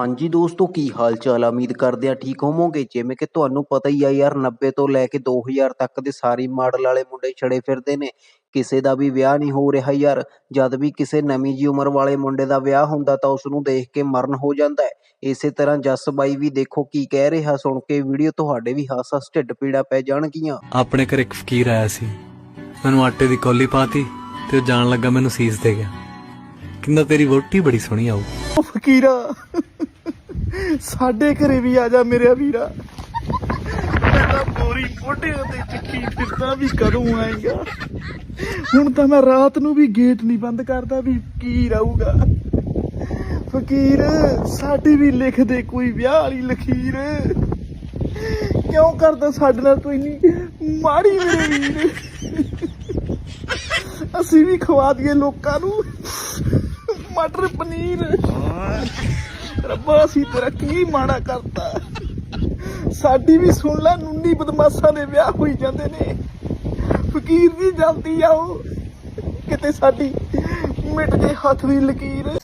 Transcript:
ਹਾਂਜੀ ਦੋਸਤੋ ਕੀ ਹਾਲ ਚਾਲ ਆ? ਉਮੀਦ ਕਰਦੇ ਆ ਠੀਕ ਹੋਵੋਗੇ। ਜਿਵੇਂ ਕਿ ਤੁਹਾਨੂੰ ਪਤਾ ਹੀ ਆ ਯਾਰ 90 ਤੋਂ ਲੈ ਕੇ 2000 ਤੱਕ ਦੇ ਸਾਰੀ ਮਾਡਲ ਵਾਲੇ ਮੁੰਡੇ ਛੜੇ ਫਿਰਦੇ ਨੇ। ਕਿਸੇ ਦਾ ਵੀ ਵਿਆਹ ਨਹੀਂ ਹੋ ਰਿਹਾ ਯਾਰ। ਜਦ ਵੀ ਕਿਸੇ ਨਵੀਂ ਜੀ ਉਮਰ ਵਾਲੇ ਮੁੰਡੇ ਦਾ ਵਿਆਹ ਹੁੰਦਾ ਤਾਂ ਉਸ ਨੂੰ ਦੇਖ ਕੇ ਮਰਨ ਹੋ ਜਾਂਦਾ ਹੈ। ਇਸੇ ਤਰ੍ਹਾਂ ਜੱਸ ਬਾਈ ਵੀ ਦੇਖੋ ਕੀ ਕਹਿ ਰਿਹਾ। ਸੁਣ ਕੇ ਵੀਡੀਓ ਤੁਹਾਡੇ ਵੀ ਹੱਸ ਹੱਸ ਢਿੱਡ ਪੀੜਾ ਪੈ ਜਾਣਗੀਆਂ। ਆਪਣੇ ਘਰ ਇੱਕ ਫਕੀਰ ਆਇਆ ਸੀ। ਮੈਨੂੰ ਆਟੇ ਦੀ ਕੌਲੀ ਪਾਤੀ ਤੇ ਉਹ ਜਾਣ ਲੱਗਾ ਮੈਨੂੰ ਸੀਸ ਦੇ ਗਿਆ। ਕਹਿੰਦਾ ਤੇਰੀ ਵੋਟੀ ਬੜੀ ਸੋਹਣੀ ਆਊ ਉਹ ਫਕੀਰਾ। ਸਾਡੇ ਘਰੇ ਵੀ ਆ ਜਾ ਮੇਰੇ ਵੀਰਾ। ਤਾਂ ਬੋਰੀ ਮੋਢੇ ਤੇ ਚੱਕੀ ਫਿਰਦਾ ਵੀ ਕਦੋਂ ਆਏਗਾ। ਹੁਣ ਤਾਂ ਮੈਂ ਰਾਤ ਨੂੰ ਵੀ ਗੇਟ ਨਹੀਂ ਬੰਦ ਕਰਦਾ ਵੀ ਕੀ ਰਹੂਗਾ। ਫਕੀਰ, ਸਾਡੀ ਵੀ ਲਿਖ ਦੇ ਕੋਈ ਵਿਆਹ ਵਾਲੀ ਲਖੀਰ ਕਿਉਂ ਕਰਦਾ ਸਾਡੇ ਨਾਲ ਤੂੰ ਇੰਨੀ ਮਾੜੀ ਮੇਰੇ ਵੀਰ? ਅਸੀਂ ਵੀ ਖਵਾ ਦਈਏ ਲੋਕਾਂ ਨੂੰ। ਮਟਰ ਪਨੀਰ। ਰੱਬਾ, ਅਸੀਂ ਤੇਰਾ ਕੀ ਮਾੜਾ ਕਰਤਾ? ਸਾਡੀ ਵੀ ਸੁਣ ਲੈ, ਨੁੰਨੀ ਬਦਮਾਸ਼ਾਂ ਦੇ ਵਿਆਹ ਹੋਈ ਜਾਂਦੇ ਨੇ। ਫਕੀਰ ਜੀ ਜਲਦੀ ਆਓ ਕਿਤੇ ਸਾਡੀ ਮਿਟ ਜੇ ਹੱਥ ਦੀ ਲਕੀਰ।